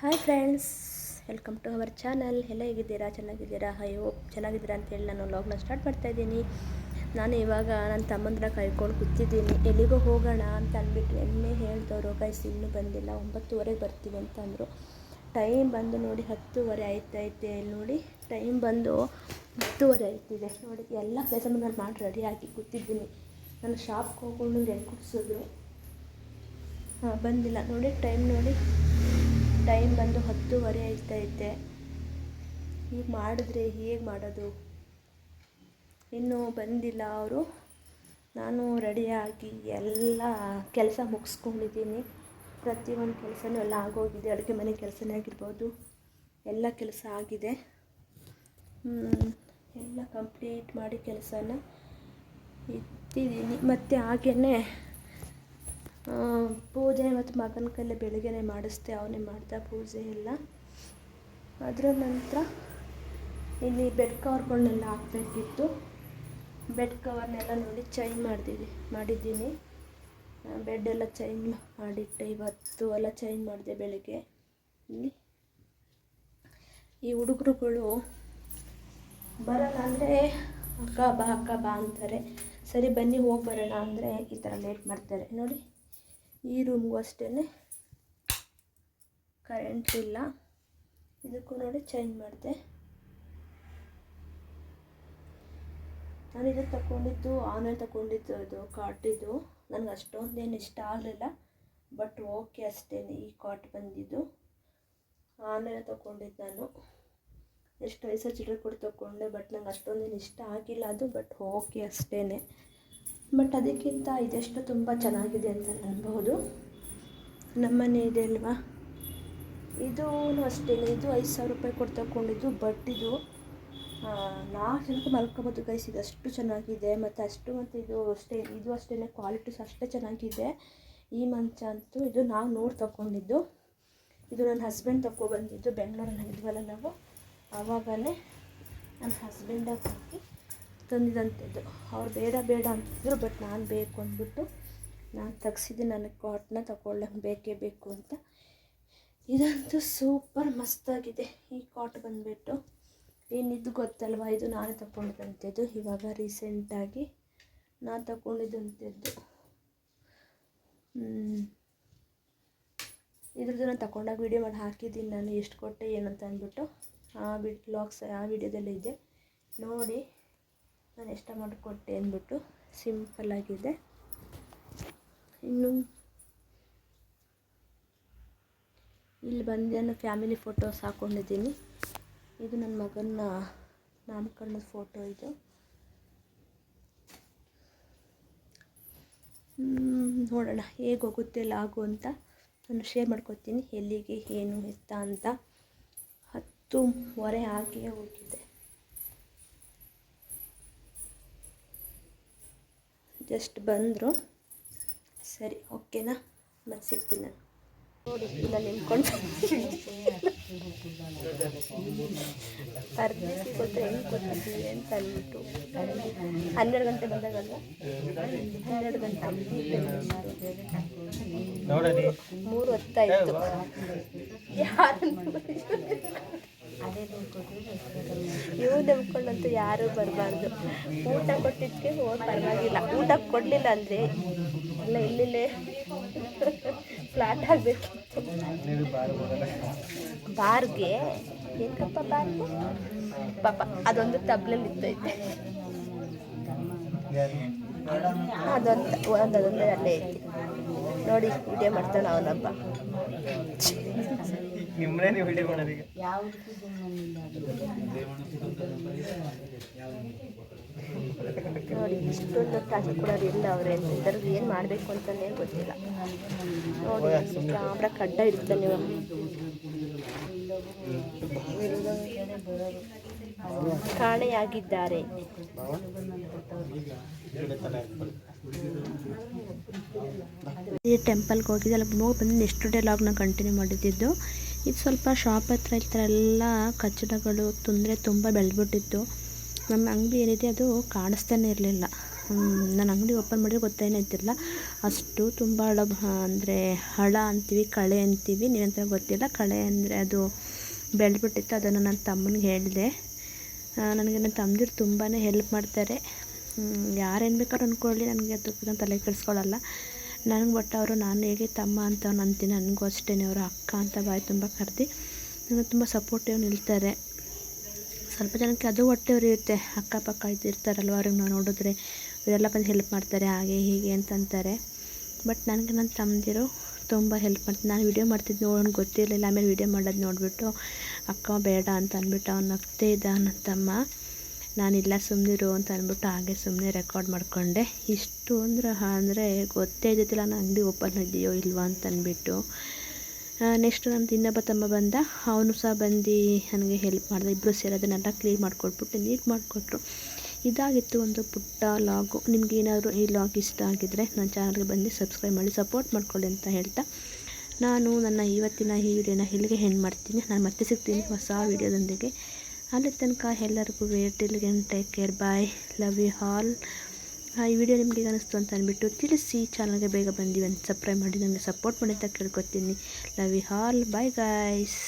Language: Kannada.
Hi friends welcome to our channel ಎಲ್ಲ ಹೇಗಿದ್ದೀರಾ? ಚೆನ್ನಾಗಿದ್ದೀರಾ? ಐ ಹೋಪ್ ಚೆನ್ನಾಗಿದ್ದೀರಾ ಅಂತೇಳಿ ನಾನು ಲಾಗ್ನ ಸ್ಟಾರ್ಟ್ ಮಾಡ್ತಾ ಇದ್ದೀನಿ. ನಾನು ಇವಾಗ ನನ್ನ ತಮ್ಮಂದ್ರ ಕಾಯ್ಕೊಂಡು ಕೂತಿದ್ದೀನಿ. ಎಲ್ಲಿಗೋ ಹೋಗೋಣ ಅಂತ ಅಂದ್ಬಿಟ್ಟು ಎಮ್ಮೆ ಹೇಳ್ದವರು ಗೈಸ್ ಇನ್ನೂ ಬಂದಿಲ್ಲ, ಒಂಬತ್ತುವರೆಗೆ ಬರ್ತೀವಿ ಅಂತ ಅಂದರು. ಟೈಮ್ ಬಂದು ನೋಡಿ ಹತ್ತುವರೆ ಆಯ್ತೈತೆ ನೋಡಿ. ಟೈಮ್ ಬಂದು ಹತ್ತುವರೆ ಆಯ್ತಿದೆ ನೋಡಿ, ಎಲ್ಲ ಕೆಲಸ ನಾನು ಮಾಡಿ ಹಾಕಿ ಕೂತಿದ್ದೀನಿ. ನಾನು ಶಾಪ್ಗೆ ಹೋಗ್ಕೊಂಡು ಎಲ್ಲಿ ಕುಡಿಸಿದ್ರು ಹಾಂ, ಬಂದಿಲ್ಲ. ನೋಡಿ ಟೈಮ್ ನೋಡಿ. ಟೈಮ್ ಬಂದು ಹತ್ತುವರೆ ಆಯ್ತೈತೆ. ಈಗ ಮಾಡಿದ್ರೆ ಹೇಗೆ ಮಾಡೋದು? ಇನ್ನೂ ಬಂದಿಲ್ಲ ಅವರು. ನಾನು ರೆಡಿಯಾಗಿ ಎಲ್ಲ ಕೆಲಸ ಮುಗಿಸ್ಕೊಂಡಿದ್ದೀನಿ. ಪ್ರತಿಯೊಂದು ಕೆಲಸನೂ ಎಲ್ಲ ಆಗೋಗಿದೆ. ಅಡುಗೆ ಮನೆ ಕೆಲಸನೇ ಆಗಿರ್ಬೋದು. ಎಲ್ಲ ಕೆಲಸ ಆಗಿದೆ. ಎಲ್ಲ ಕಂಪ್ಲೀಟ್ ಮಾಡಿ ಕೆಲಸನ ಇಟ್ಟಿದ್ದೀನಿ. ಮತ್ತು ಹಾಗೆಯೇ ಪೂಜೆ ಮತ್ತು ಮಗನ ಕೈಲಿ ಬೆಳಗ್ಗೆನೆ ಮಾಡಿಸ್ದೆ, ಅವನೇ ಮಾಡಿದ ಪೂಜೆ ಎಲ್ಲ. ಅದರ ನಂತರ ಇಲ್ಲಿ ಬೆಡ್ ಕವರ್ಗಳನ್ನೆಲ್ಲ ಹಾಕ್ಬೇಕಿತ್ತು. ಬೆಡ್ ಕವರ್ನೆಲ್ಲ ನೋಡಿ ಚೈನ್ ಮಾಡಿದ್ದೀವಿ ಮಾಡಿದ್ದೀನಿ. ಬೆಡ್ ಎಲ್ಲ ಚೈನ್ ಮಾಡಿಟ್ಟೆ ಇವತ್ತು, ಎಲ್ಲ ಚೈನ್ ಮಾಡಿದೆ ಬೆಳಿಗ್ಗೆ. ಇಲ್ಲಿ ಈ ಹುಡುಗರುಗಳು ಬರೋಣ ಅಂದರೆ ಅಕ್ಕ ಬಾ ಅಕ್ಕ ಬಾ ಅಂತಾರೆ. ಸರಿ ಬನ್ನಿ, ಹೋಗಿ ಬರೋಣ ಅಂದರೆ ಈ ಥರ ಲೇಟ್ ಮಾಡ್ತಾರೆ. ನೋಡಿ. ಈ ರೂಮ್ಗೂ ಅಷ್ಟೇ ಕರೆಂಟ್ ಇಲ್ಲ. ಇದಕ್ಕೂ ನೋಡಿ ಚೇಂಜ್ ಮಾಡಿದೆ. ನಾನು ಇದು ತಗೊಂಡಿದ್ದು ಆನ್ಲೈನ್ ತಗೊಂಡಿದ್ದು ಇದು ಕಾಟಿದ್ದು ನನಗೆ ಅಷ್ಟೊಂದೇನು ಇಷ್ಟ ಆಗಲಿಲ್ಲ ಬಟ್ ಓಕೆ ಅಷ್ಟೇ ಈ ಕಾಟ್ ಬಂದಿದ್ದು. ಆನ್ಲೈನ್ ತಗೊಂಡಿದ್ದು ನಾನು. ಎಷ್ಟು ಐದು ಚಿಲ್ಲರೆ ಕೊಟ್ಟು ತಗೊಂಡೆ ಬಟ್ ನಂಗೆ ಅಷ್ಟೊಂದೇನು ಇಷ್ಟ ಆಗಿಲ್ಲ ಅದು ಬಟ್ ಓಕೆ ಅಷ್ಟೇ ಬಟ್ ಅದಕ್ಕಿಂತ ಇದೆಷ್ಟು ತುಂಬ ಚೆನ್ನಾಗಿದೆ ಅಂತ ಅನ್ಬೋದು ನಮ್ಮನೆ ಇದೆ ಅಲ್ವಾ? ಇದು ಅಷ್ಟೇ, ಇದು ಐದು ಸಾವಿರ ರೂಪಾಯಿ ಕೊಟ್ಟು ತಗೊಂಡಿದ್ದು ಬಟ್ ಇದು ನಾಲ್ಕು ಜನಕ್ಕೆ ಮಲ್ಕೋಬೋದು ಗೈಸ್ ಅಷ್ಟು ಚೆನ್ನಾಗಿದೆ. ಮತ್ತು ಅಷ್ಟು ಮತ್ತು ಇದು ಅಷ್ಟೇ ಇದು ಅಷ್ಟೇ ಕ್ವಾಲಿಟೀಸ್ ಅಷ್ಟೇ ಚೆನ್ನಾಗಿದೆ. ಈ ಮಂಚ ಅಂತೂ ಇದು ನಾವು ನೋಡಿ ತಗೊಂಡಿದ್ದು ಇದು ನನ್ನ ಹಸ್ಬೆಂಡ್ ತಗೊಬಂದಿದ್ದು ಬೆಂಗಳೂರಲ್ಲಿ ಇದ್ವಲ್ಲ ನಾವು. ಆವಾಗಲೇ ನನ್ನ ಹಸ್ಬೆಂಡಾಗಿ ಹಾಕಿ ತಂದಿದಂಥದ್ದು ಅವ್ರು ಬೇಡ ಬೇಡ ಅಂತಿದ್ರು ಬಟ್ ನಾನು ಬೇಕು ಅಂದ್ಬಿಟ್ಟು ನಾನು ತೆಗ್ಸಿದ್ದೀನಿ. ನನಗೆ ಕಾಟ್ನ ತಗೊಳ್ಳೆ ಬೇಕೇ ಬೇಕು ಅಂತ. ಇದಂತೂ ಸೂಪರ್ ಮಸ್ತಾಗಿದೆ. ಈ ಕಾಟ್ ಬಂದುಬಿಟ್ಟು ಏನಿದ್ದು ಗೊತ್ತಲ್ವಾ? ಇದು ನಾನೇ ತಗೊಂಡಿದ್ದಂಥದ್ದು ಇವಾಗ ರೀಸೆಂಟಾಗಿ ನಾನು ತಗೊಂಡಿದ್ದಂಥದ್ದು ಇದ್ರದ್ದು ನಾನು ತಗೊಂಡಾಗ ವೀಡಿಯೋ ಮಾಡಿ ಹಾಕಿದ್ದೀನಿ ನಾನು. ಎಷ್ಟು ಕೊಟ್ಟೆ ಏನಂತ ಅಂದ್ಬಿಟ್ಟು ಆ ವಿಡ್ ಬ್ಲಾಗ್ಸ್ ಆ ವೀಡಿಯೋದಲ್ಲಿ ಇದೆ. ನೋಡಿ. ನಾನು ಎಷ್ಟು ಅಮೌಂಟ್ ಕೊಟ್ಟೆ ಅಂದ್ಬಿಟ್ಟು ಸಿಂಪಲ್ಲಾಗಿದೆ ಇನ್ನು ಇಲ್ಲಿ ಬಂದು ನಾನು ಫ್ಯಾಮಿಲಿ ಫೋಟೋಸ್ ಹಾಕ್ಕೊಂಡಿದ್ದೀನಿ ಇದು ನನ್ನ ಮಗನ ನಾಮಕರಣದ ಫೋಟೋ ಇದು. ನೋಡೋಣ ಹೇಗೆ ಹೋಗುತ್ತೆ ಲಾಗು ಅಂತ ನಾನು ಶೇರ್ ಮಾಡ್ಕೊತೀನಿ ಎಲ್ಲಿಗೆ, ಏನು, ಎತ್ತ ಅಂತ. ಹತ್ತುವರೆ ಆಗಿಯೇ ಹೋಗಿದೆ. ಜಸ್ಟ್ ಬಂದರು ಸರಿ ಓಕೆನಾ ಮತ್ತೆ ಸಿಗ್ತೀನಿ ನಾನು ನೋಡಿ ನಿಂತ್ಕೊಂಡು ಅಂತ ಹನ್ನೆರಡು ಗಂಟೆ ಬಂದಾಗಲ್ಲ ಹನ್ನೆರಡು ಗಂಟೆ ಮೂರು ಹೊತ್ತಾಯಿತು ಯಾರು ಇವು ನಂಬ್ಕೊಂಡಂತೂ ಯಾರೂ ಬರಬಾರ್ದು. ಊಟ ಕೊಟ್ಟಿದ್ದಕ್ಕೆ ಹೋಗಿ ಪರವಾಗಿಲ್ಲ. ಊಟ ಕೊಡಲಿಲ್ಲ ಅಂದರೆ ಎಲ್ಲ ಇಲ್ಲಿಲ್ಲೇ ಫ್ಲಾಟ್ ಆಗಬೇಕಿತ್ತು ಬಾರ್ಗೆ? ಏನಪ್ಪ ಬಾರ್ಗೆ? ಪಾಪ, ಅದೊಂದು ತಬ್ಲಲ್ಲಿ ಇತ್ತೈತೆ ಅದೊಂದು ಅದೊಂದು ಅಲ್ಲೇ. ಐತಿ ನೋಡಿ ವಿಡಿಯೋ ಮಾಡ್ತಾನೆ ಅವನಬ್ಬ. ನಿಮ್ಮನೆ ನೀವು ವಿಡಿಯೋ ಮಾಡೋದೀಗ ನೋಡಿ ಇಷ್ಟೊಂದು ಕಾಸು ಕೊಡೋರು ಇಲ್ಲ ಅವ್ರು. ಏನು ಮಾಡಬೇಕು ಅಂತಲೇ ಗೊತ್ತಿಲ್ಲ. ನೋಡಿ ಕ್ಯಾಮ್ರಾ ಕಡ್ಡ ನೀವು. ಕಾಣೆಯಾಗಿದ್ದಾರೆ. ಈ ಟೆಂಪಲ್ಗೆ ಹೋಗಿದ್ದೆ ಅಲ್ಲಿ ಹೋಗಿ ಬಂದು ನೆಕ್ಸ್ಟ್ ಡೇ ಲಾಗ್ನ ಕಂಟಿನ್ಯೂ ಮಾಡಿದ್ದು. ಇದು ಸ್ವಲ್ಪ ಶಾಪ್ ಹತ್ರ ಈ ಥರ ಎಲ್ಲ ಕಚ್ಚಡಗಳು ತೊಂದರೆ ತುಂಬ ಬೆಳೆದ್ಬಿಟ್ಟಿತ್ತು. ನಮ್ಮ ಅಂಗಡಿ ಏನಿದೆ ಅದು ಕಾಣಿಸ್ತಾನೆ ಇರಲಿಲ್ಲ. ನಾನು ಅಂಗಡಿ ಓಪನ್ ಮಾಡಿದ್ರೆ ಗೊತ್ತೇನೇ ಇದ್ದಿಲ್ಲ. ಅಷ್ಟು ತುಂಬ ಹಳ ಅಂದರೆ ಹಳ ಅಂತೀವಿ, ಕಳೆ ಅಂತೀವಿ ನೀವಂತ ಗೊತ್ತಿಲ್ಲ. ಕಳೆ ಅಂದರೆ ಅದು ಬೆಳೆದ್ಬಿಟ್ಟಿತ್ತು. ಅದನ್ನು ನನ್ನ ತಮ್ಮನಿಗೆ ಹೇಳಿದೆ. ನನಗೆ ನನ್ನ ತಮ್ಮದಿರು ತುಂಬಾ ಹೆಲ್ಪ್ ಮಾಡ್ತಾರೆ. ಯಾರೇನು ಬೇಕಾದ್ರೂ ಅಂದ್ಕೊಳ್ಳಿ. ನನಗೆ ಅದು ತಲೆ ಕೆಡಿಸ್ಕೊಳ್ಳಲ್ಲ. ನನಗೆ ಬಟ್ ಅವರು ನಾನು ಹೇಗೆ ತಮ್ಮ ಅಂತ ಅಂತೀನಿ ನನಗೂ ಅಷ್ಟೇ ಅವರು ಅಕ್ಕ ಅಂತ ಬಾಯಿ ತುಂಬ ಕರೆದು ನನಗೆ ತುಂಬ ಸಪೋರ್ಟಿವ್ ನಿಲ್ತಾರೆ. ಸ್ವಲ್ಪ ಜನಕ್ಕೆ ಅದು ಹೊಟ್ಟೆ ಉರಿಯುತ್ತೆ. ಅಕ್ಕಪಕ್ಕ ಇರ್ತಾರಲ್ವ ಅವ್ರಿಗೆ ನಾವು ನೋಡಿದ್ರೆ, ಇವರೆಲ್ಲ ಬಂದು ಹೆಲ್ಪ್ ಮಾಡ್ತಾರೆ, ಹಾಗೆ ಹೀಗೆ ಅಂತ ಅಂತಾರೆ. ಬಟ್ ನನಗೆ ನನ್ನ ತಮ್ಮದಿರು ತುಂಬ ಹೆಲ್ಪ್ ಮಾಡ್ತೀನಿ ನಾನು ವೀಡಿಯೋ ಮಾಡ್ತಿದ್ದು ಅವ್ನು ಗೊತ್ತಿರಲಿಲ್ಲ, ಆಮೇಲೆ ವೀಡಿಯೋ ಮಾಡೋದು ನೋಡಿಬಿಟ್ಟು, ಅಕ್ಕ ಬೇಡ ಅಂತ ಅಂದ್ಬಿಟ್ಟು ಅವ್ನು ನಗ್ತೇ ಇದ್ದ ನನ್ನ ತಮ್ಮ. ನಾನಿಲ್ಲ ಸುಮ್ಮನಿರು ಅಂತ ಅಂದ್ಬಿಟ್ಟು ಹಾಗೆ ಸುಮ್ಮನೆ ರೆಕಾರ್ಡ್ ಮಾಡಿಕೊಂಡೆ. ಇಷ್ಟು ಅಂದ್ರೆ ಅಂದರೆ ಗೊತ್ತೇ ಇದ್ದಿದ್ದಿಲ್ಲ, ನಾನು ಅಂಗಡಿ ಓಪನ್ ಇದೆಯೋ ಇಲ್ವಾ ಅಂತ ಅಂದ್ಬಿಟ್ಟು. ನೆಕ್ಸ್ಟ್ ನನ್ನ ಇನ್ನೊಬ್ಬ ತಮ್ಮ ಬಂದ. ಅವನು ಸಹ ಬಂದು ನನಗೆ ಹೆಲ್ಪ್ ಮಾಡಿದೆ. ಇಬ್ಬರು ಸೇರಿ ಅದನ್ನೆಲ್ಲ ಕ್ಲೀನ್ ಮಾಡಿಕೊಟ್ಬಿಟ್ಟು ನೀಟ್ ಮಾಡಿಕೊಟ್ರು. ಇದಾಗಿತ್ತು ಒಂದು ಪುಟ್ಟ ಲಾಗು ನಿಮ್ಗೆ ಏನಾದರೂ ಈ ಲಾಗ್ ಇಷ್ಟ ಆಗಿದ್ದರೆ ನನ್ನ ಚಾನಲ್ಗೆ ಬಂದು ಸಬ್ಸ್ಕ್ರೈಬ್ ಮಾಡಿ ಸಪೋರ್ಟ್ ಮಾಡ್ಕೊಳ್ಳಿ ಅಂತ ಹೇಳ್ತಾ. ನಾನು ನನ್ನ ಇವತ್ತಿನ ಈ ವಿಡಿಯೋನ ಇಲ್ಲಿಗೆ ಹೆಣ್ಣು ಮಾಡ್ತೀನಿ. ನಾನು ಮತ್ತೆ ಸಿಗ್ತೀನಿ ಹೊಸ ವಿಡಿಯೋದೊಂದಿಗೆ ಅಲ್ಲಿ ತನಕ ಎಲ್ಲರಿಗೂ ಟಿಲ್ಗೆ take care bye love you all ಈ ವಿಡಿಯೋ ನಿಮಗೆ ಅನಿಸ್ತು ಅಂತ ಅಂದ್ಬಿಟ್ಟು ತಿಳಿಸಿ ಚಾನಲ್ಗೆ ಬೇಗ ಬಂದಿವಿ ಅಂತ ಸಬ್ಸ್ಕ್ರೈಬ್ ಮಾಡಿ ನನಗೆ ಸಪೋರ್ಟ್ ಮಾಡಿ ಅಂತ ಕೇಳ್ಕೊತೀನಿ. Love you all bye guys